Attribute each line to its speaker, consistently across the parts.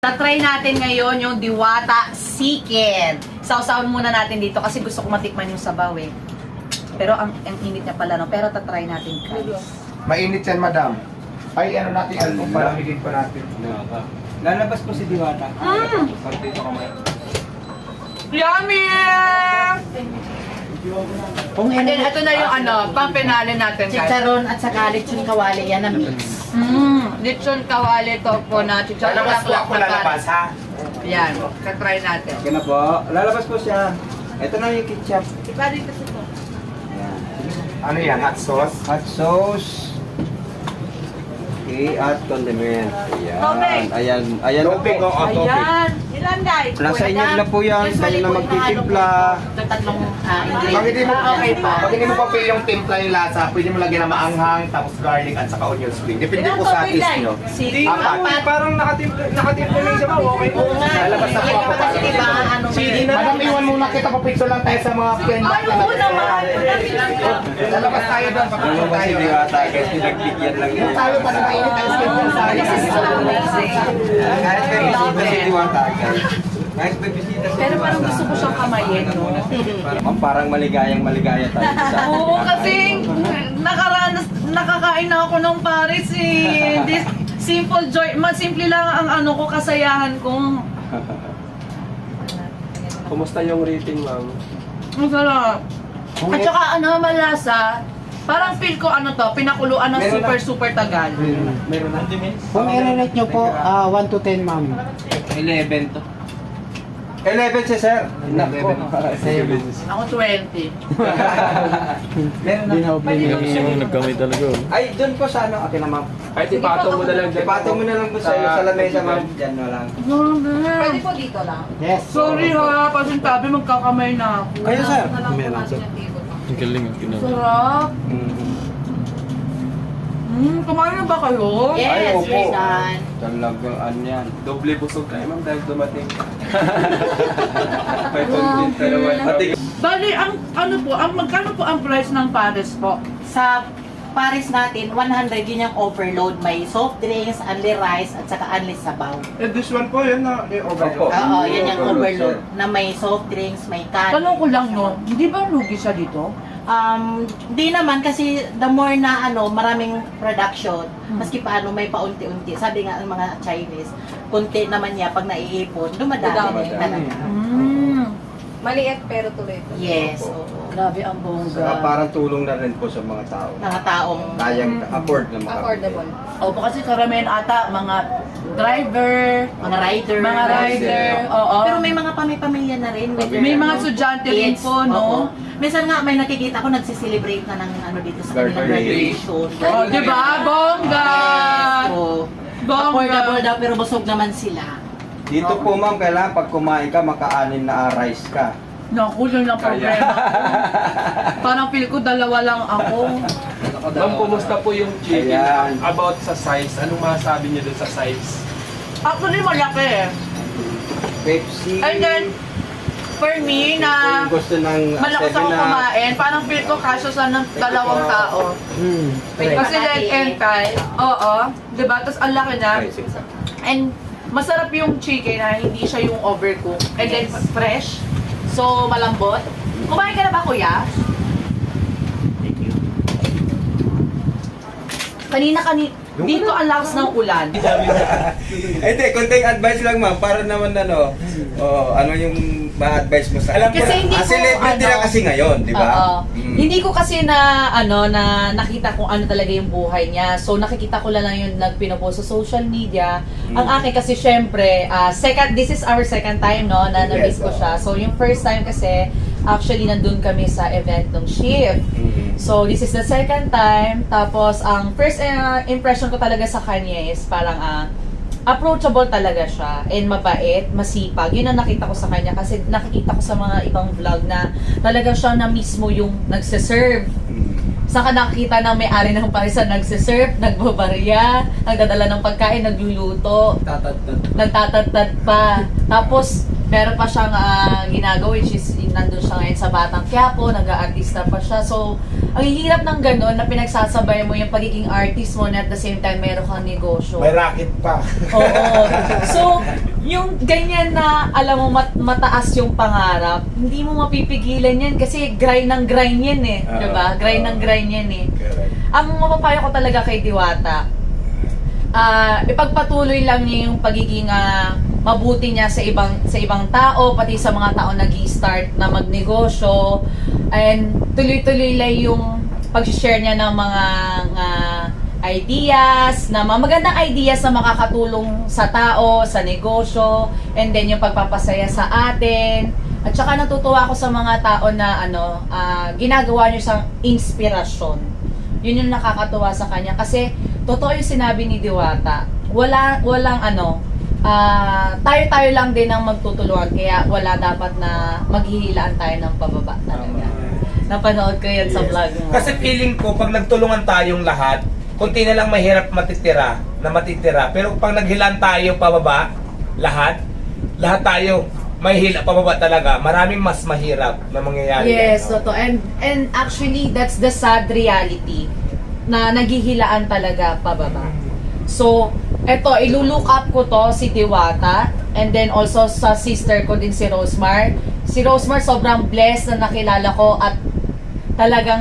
Speaker 1: Tatry natin ngayon yung Diwata Chicken. Sausawan muna natin dito kasi gusto ko matikman yung sabaw eh. Pero ang, ang init niya pala no. Pero tatry natin guys.
Speaker 2: Mainit yan, madam. Ay, ano natin, album para higit pa natin.
Speaker 3: Lalabas po si Diwata.
Speaker 1: Mm!
Speaker 3: Pag dito kamay.
Speaker 1: Yummy!
Speaker 4: Kung
Speaker 1: And then
Speaker 4: ano,
Speaker 1: ito na yung ano, pang penale natin guys.
Speaker 4: chicharon at saka lechon kawali, yan ang mix.
Speaker 1: Mmm, lechon kawali to po na chicharon
Speaker 2: Lalabas po ako lalabas, ha?
Speaker 1: Yan, tatry natin.
Speaker 3: Okay na po. Lalabas po siya. Ito na yung ketchup.
Speaker 1: Iba dito sa to.
Speaker 3: Ayan.
Speaker 2: Ano yan, hot sauce?
Speaker 3: Hot sauce. Okay, at condiment. Ayan.
Speaker 1: Tubig.
Speaker 3: Ayan. Ayan na
Speaker 2: Tubig,
Speaker 3: po.
Speaker 2: oo, tubig.
Speaker 1: Ayan, ilan guys?
Speaker 3: Nasa inyo na po yan. Kayo na magtitimpla.
Speaker 4: Ito tatlong ah,
Speaker 2: Pag hindi mo,
Speaker 1: Okay pa.
Speaker 2: pag hindi mo pa feel yung timpla yung lasa, pwede mo lagyan ng maanghang, tapos garlic at saka onion spring. Depende po sa taste nyo.
Speaker 1: Sige.
Speaker 2: Apat.
Speaker 3: Parang nakatimpla, nakatimpla na yung sabaw. Okay po.
Speaker 2: Lalabas na po ako
Speaker 4: Kasi
Speaker 2: para
Speaker 4: diba, ano,
Speaker 3: Sige na.
Speaker 2: Madam, iwan muna kita, papicture lang tayo sa mga friend
Speaker 1: Ay, oo naman.
Speaker 2: Lalabas tayo doon,
Speaker 3: Ano
Speaker 2: papicture
Speaker 3: ba si
Speaker 2: tayo.
Speaker 3: Diwata? Kasi pinagbigyan lang
Speaker 2: Yung
Speaker 3: yun.
Speaker 2: tayo pa na mainit ang skin yung sa
Speaker 1: amazing.
Speaker 3: Kahit bisita si Diwata. Kahit may bisita si
Speaker 1: Pero parang gusto ko siyang kamayin, no?
Speaker 3: Ma'am, parang maligayang maligaya tayo sa
Speaker 1: Oo, kasi nakaranas, nakakain na ako ng Paris eh. This simple joy, mas simple lang ang ano ko, kasayahan ko.
Speaker 5: Kumusta yung rating, ma'am?
Speaker 1: Ang sarap. At saka ano, malasa. Parang feel ko ano to, pinakuluan ng
Speaker 3: Meron
Speaker 1: super
Speaker 3: na.
Speaker 1: super tagal.
Speaker 3: Meron na.
Speaker 6: Kung i-rate nyo po, ah, 1 to 10 ma'am.
Speaker 3: 11 to. 11 si sir. Nako.
Speaker 1: Ako 20.
Speaker 3: Meron na.
Speaker 6: Niyo.
Speaker 5: Yung nagkamay talaga. oh.
Speaker 3: Ay, doon po sa ano, akin na ma'am.
Speaker 5: Kahit ipatong mo na lang dyan.
Speaker 3: Ipatong mo na lang po sa, sa lamesa ma'am. Diyan na lang.
Speaker 1: Pwede po.
Speaker 6: Yes.
Speaker 1: Sorry ha, pasintabi magkakamay na ako.
Speaker 3: Kayo sir.
Speaker 5: Ang galing ang ginawa.
Speaker 1: Sarap. Hmm, kumain na ba kayo?
Speaker 3: Ay,
Speaker 4: Yes,
Speaker 3: opo.
Speaker 4: we're done.
Speaker 3: Talagang ano yan.
Speaker 5: Doble busog tayo, ma'am, dahil dumating.
Speaker 3: May naman.
Speaker 1: Bali, ang ano po, ang magkano po ang price ng Paris po?
Speaker 4: Sa Paris natin, 100 yun yung overload. May soft drinks, only rice, at saka only sabaw.
Speaker 2: Eh, this one po, yun na, yung
Speaker 3: Opo.
Speaker 4: Oo, yun yung
Speaker 3: Overload,
Speaker 4: overload. Na may soft drinks, may can.
Speaker 1: Tanong ko lang no, hindi ba lugi siya dito?
Speaker 4: Um, di naman kasi the more na ano, maraming production,
Speaker 1: Hmm.
Speaker 4: maski paano may paunti-unti. Sabi nga ng mga Chinese, kunti naman niya pag naiipon, dumadami
Speaker 3: Dumadami.
Speaker 4: talaga.
Speaker 1: Hmm.
Speaker 7: Maliit pero tuloy.
Speaker 4: Yes,
Speaker 3: Opo.
Speaker 4: oo.
Speaker 1: Grabe ang
Speaker 3: Saka
Speaker 1: bongga.
Speaker 3: parang tulong na rin po sa mga tao.
Speaker 4: Mga taong
Speaker 3: Kayang afford na makabili.
Speaker 7: Affordable.
Speaker 1: Opo kasi karamihan ata mga driver,
Speaker 4: mga rider.
Speaker 1: mga rider, oo.
Speaker 4: Pero may mga pamilya na rin. With
Speaker 1: May mga
Speaker 4: ano,
Speaker 1: estudyante rin
Speaker 4: kids.
Speaker 1: po, no?
Speaker 4: Oo. Minsan nga may nakikita ko nagsiselebrate na ng ano dito sa kanilang
Speaker 3: Graduation.
Speaker 4: graduation.
Speaker 1: Oh, di ba? Bongga!
Speaker 4: So,
Speaker 1: Bongga!
Speaker 4: affordable daw pero busog naman sila.
Speaker 3: Dito po ma'am, kailangan pag kumain ka, maka-anim na rice ka.
Speaker 1: Naku, yun ang problema ko. Parang feel ko dalawa lang ako.
Speaker 5: Ma'am, kumusta po yung chicken?
Speaker 3: Ayan.
Speaker 5: About sa size, anong masasabi niyo dun sa size?
Speaker 1: Actually, malaki eh.
Speaker 3: Pepsi.
Speaker 1: And then, for me, na
Speaker 3: Kung gusto ng uh,
Speaker 1: malakas ako
Speaker 3: 7 up.
Speaker 1: kumain, parang feel ko kasya sa ng dalawang tao.
Speaker 6: Hmm.
Speaker 1: Kasi like and time, oo, di ba? Tapos ang laki na. And masarap yung chicken na hindi siya yung overcooked. And then
Speaker 4: Yes.
Speaker 1: fresh. So, malambot. Kumain ka na ba, kuya? Kanina kanina, dito ang lakas ng ulan.
Speaker 3: Hindi, konting advice lang ma'am, para naman ano, oh, ano yung ma-advise mo sa Alam
Speaker 1: Kasi hindi
Speaker 3: ah,
Speaker 1: ko,
Speaker 3: kasi ngayon, di ba?
Speaker 1: Oo.
Speaker 3: Mm.
Speaker 1: Hindi ko kasi na ano na nakita kung ano talaga yung buhay niya. So nakikita ko lang yung nagpinopost sa social media.
Speaker 3: Mm.
Speaker 1: Ang akin kasi syempre, ah, second this is our second time no na na-miss
Speaker 3: Yes,
Speaker 1: ko siya. So yung first time kasi actually nandun kami sa event ng shift.
Speaker 3: Mm.
Speaker 1: So this is the second time. Tapos ang first uh, impression ko talaga sa kanya is parang ah, approachable talaga siya and mabait, masipag. Yun ang nakita ko sa kanya kasi nakikita ko sa mga ibang vlog na talaga siya na mismo yung nagse-serve.
Speaker 3: Mm.
Speaker 1: Saan ka nakita ng may-ari ng parisan nagse-serve, nagbabarya, nagdadala ng pagkain, nagluluto, nagtatadtad pa. Tapos, meron pa siyang ah, ginagawa, which is nandun siya ngayon sa Batang Quiapo, nag-aartista pa siya. So, ang hirap ng ganun na pinagsasabay mo yung pagiging artist mo na at the same time meron kang negosyo.
Speaker 2: May racket pa.
Speaker 1: Oo. So, yung ganyan na, alam mo, mat- mataas yung pangarap, hindi mo mapipigilan yan kasi grind ng grind yan eh.
Speaker 3: Oo.
Speaker 1: diba? Grind ng
Speaker 3: Oo.
Speaker 1: grind yan eh.
Speaker 3: Correct.
Speaker 1: Ang mapapayo ko talaga kay Diwata, ah ipagpatuloy lang niya yung pagiging ah, mabuti niya sa ibang sa ibang tao, pati sa mga tao nag start na magnegosyo. And tuloy-tuloy lang yung pag-share niya ng mga ah, ideas, na mga magandang ideas na makakatulong sa tao, sa negosyo, and then yung pagpapasaya sa atin. At saka natutuwa ako sa mga tao na ano, ah, ginagawa niyo sa inspirasyon. Yun yung nakakatuwa sa kanya kasi totoo yung sinabi ni Diwata. Wala walang ano, ah, tayo-tayo lang din ang magtutulungan kaya wala dapat na maghihilaan tayo ng pababa talaga. Napanood ko yan sa
Speaker 3: Yes.
Speaker 1: vlog mo.
Speaker 2: Kasi feeling ko, pag nagtulungan tayong lahat, kunti na lang mahirap matitira, na matitira. Pero pag naghilan tayo pababa, lahat, lahat tayo may hila pababa talaga. Maraming mas mahirap na mangyayari.
Speaker 1: Yes, totoo. And, and actually, that's the sad reality na naghihilaan talaga pababa. So, eto, iluluok up ko to si Diwata and then also sa sister ko din si Rosemar. Si Rosemar sobrang blessed na nakilala ko at talagang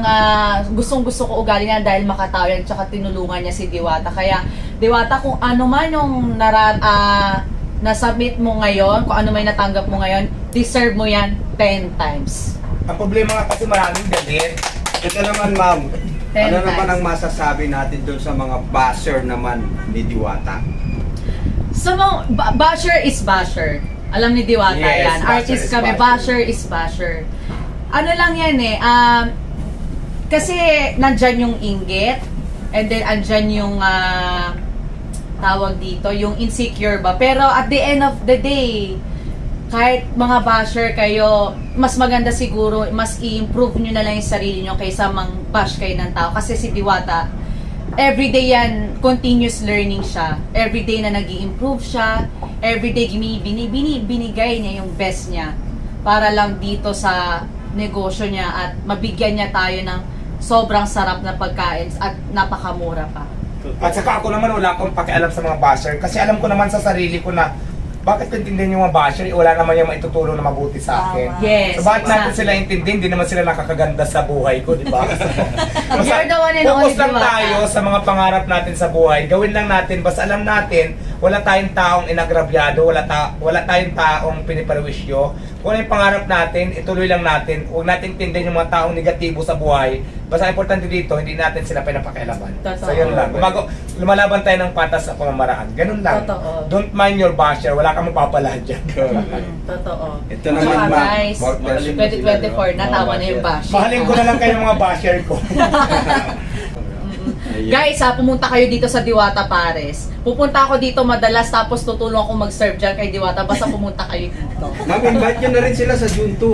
Speaker 1: gustong gusto ko ugali niya dahil makatao yan tsaka tinulungan niya si Diwata. Kaya Diwata kung ano man yung nara, ah, na-submit mo ngayon, kung ano may natanggap mo ngayon, deserve mo yan 10 times.
Speaker 2: Ang problema nga kasi maraming galit.
Speaker 3: Ito naman ma'am,
Speaker 1: Ten
Speaker 3: ano naman
Speaker 1: times.
Speaker 3: ang masasabi natin doon sa mga basher naman ni Diwata?
Speaker 1: So, mga ba- basher is basher. Alam ni Diwata
Speaker 2: Yes,
Speaker 1: yan.
Speaker 2: basher
Speaker 1: Artist
Speaker 2: is
Speaker 1: kami,
Speaker 2: basher.
Speaker 1: basher is basher. Ano lang yan eh, um, kasi nandyan yung inggit, and then andyan yung, ah, tawag dito, yung insecure ba. Pero at the end of the day, kahit mga basher kayo, mas maganda siguro, mas i-improve nyo na lang yung sarili nyo kaysa mang bash kayo ng tao. Kasi si Diwata, everyday yan, continuous learning siya. Everyday na nag improve siya. Everyday bini, bini, bini, binigay niya yung best niya para lang dito sa negosyo niya at mabigyan niya tayo ng sobrang sarap na pagkain at napakamura pa.
Speaker 2: At saka ako naman wala akong pakialam sa mga basher kasi alam ko naman sa sarili ko na bakit ko intindihan yung mga basher, eh, wala naman yung maitutulong na mabuti sa akin.
Speaker 1: Yes,
Speaker 2: So bakit natin
Speaker 1: exactly.
Speaker 2: sila intindihin? Hindi naman sila nakakaganda sa buhay ko, di ba?
Speaker 1: You're the one and only
Speaker 2: lang
Speaker 1: Diwata.
Speaker 2: tayo sa mga pangarap natin sa buhay. Gawin lang natin, basta alam natin, wala tayong taong inagrabyado, wala, ta wala tayong taong piniparwisyo. Kung ano yung pangarap natin, ituloy lang natin. Huwag natin tindihin yung mga taong negatibo sa buhay. Basta importante dito, hindi natin sila pinapakialaman.
Speaker 1: Totoo.
Speaker 2: So yun lang. Gumago, lumalaban tayo ng patas sa pamamaraan. Ganun lang.
Speaker 1: Totoo.
Speaker 2: Don't mind your basher. Wala kang mapapala dyan.
Speaker 1: Mm, Totoo.
Speaker 3: Ito naman
Speaker 1: Tsaka,
Speaker 3: ma'am,
Speaker 1: guys,
Speaker 3: more question.
Speaker 1: 2024, natawa na yung bash.
Speaker 2: Mahalin ko na lang kayo mga basher ko.
Speaker 3: Ayan.
Speaker 1: Guys, ha, pumunta kayo dito sa Diwata Pares. Pupunta ako dito madalas tapos tutulong ako mag-serve dyan kay Diwata. Basta pumunta kayo dito.
Speaker 3: Ma'am, invite nyo na rin sila sa June 2.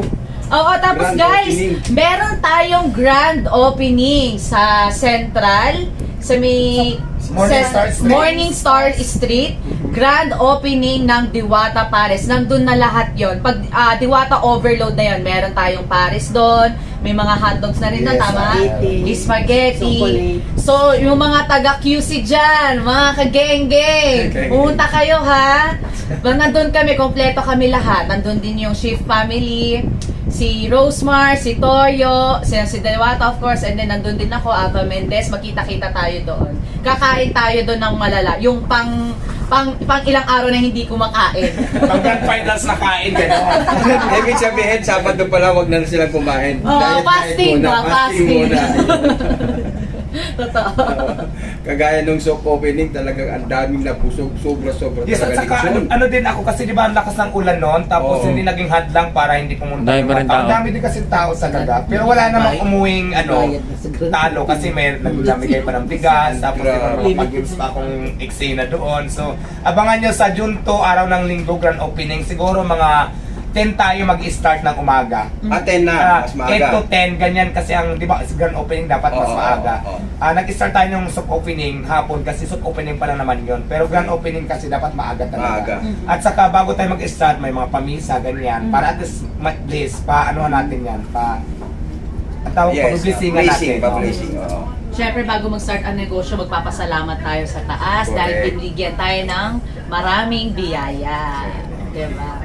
Speaker 1: Oo, tapos
Speaker 3: Grand
Speaker 1: guys,
Speaker 3: opening.
Speaker 1: meron tayong grand opening sa Central, sa may
Speaker 2: Morning Star Street.
Speaker 1: Morning Star Street. Grand opening ng Diwata Pares. Nandun na lahat yon. Pag ah, Diwata Overload na yon, meron tayong Pares doon. May mga hotdogs na rin na, tama?
Speaker 4: spaghetti.
Speaker 1: Spaghetti. So, yung mga taga QC dyan, mga kageng-geng,
Speaker 3: Kageng-geng.
Speaker 1: pumunta kayo ha. Pag nandun kami, kompleto kami lahat. Nandun din yung Shift family, si Rosemar, si Toyo, si, si Dewata of course, and then nandun din ako, Ava Mendez, magkita-kita tayo doon. Kakain tayo doon ng malala. Yung pang, pang, pang ilang araw na hindi kumakain.
Speaker 2: Pag grand finals na kain, gano'n.
Speaker 3: Ibig sabihin, Sabado pala wag na sila kumain.
Speaker 1: Oo,
Speaker 3: Diet, diet
Speaker 1: fasting
Speaker 3: muna,
Speaker 1: ba? Fasting.
Speaker 3: muna.
Speaker 1: Totoo.
Speaker 3: Kagaya nung soap opening, talagang ang daming nabusog. Sobra-sobra
Speaker 2: Yes, at
Speaker 3: talaga
Speaker 2: saka ano, ano din ako kasi di ba ang lakas ng ulan noon tapos
Speaker 3: Oo.
Speaker 2: hindi naging hadlang para hindi pumunta
Speaker 5: Dami
Speaker 2: yung
Speaker 5: pa rin
Speaker 2: mga
Speaker 5: tao.
Speaker 2: Ang dami din kasi tao sa laga. Pero wala namang umuwing ano talo kasi may nagdamigay pa ng bigas tapos may mga
Speaker 4: Grabe.
Speaker 2: pag-gives pa akong eksena doon. So, abangan nyo sa June 2, araw ng linggo grand opening. Siguro mga 10 tayo mag-start ng umaga.
Speaker 3: Aten na,
Speaker 2: Ah,
Speaker 3: mas
Speaker 2: 8
Speaker 3: maaga.
Speaker 2: to 10, ganyan kasi ang, di ba, grand opening dapat mas
Speaker 3: Oo,
Speaker 2: maaga.
Speaker 3: oo, oo.
Speaker 2: Ah, nag-start tayo ng soft opening hapon kasi soft opening pa lang naman yun. Pero grand opening kasi dapat maaga talaga.
Speaker 3: Maaga.
Speaker 2: At saka bago tayo mag-start, may mga pamisa, ganyan. Para at least, at least pa, ano natin yan, pa, Ang tawag
Speaker 3: Yes,
Speaker 2: pag-blessingan
Speaker 3: blessing,
Speaker 2: natin.
Speaker 3: pa-blessing, oo.
Speaker 1: Siyempre, bago mag-start ang negosyo, magpapasalamat tayo sa taas dahil
Speaker 3: Correct.
Speaker 1: binigyan tayo ng maraming biyaya. Diba?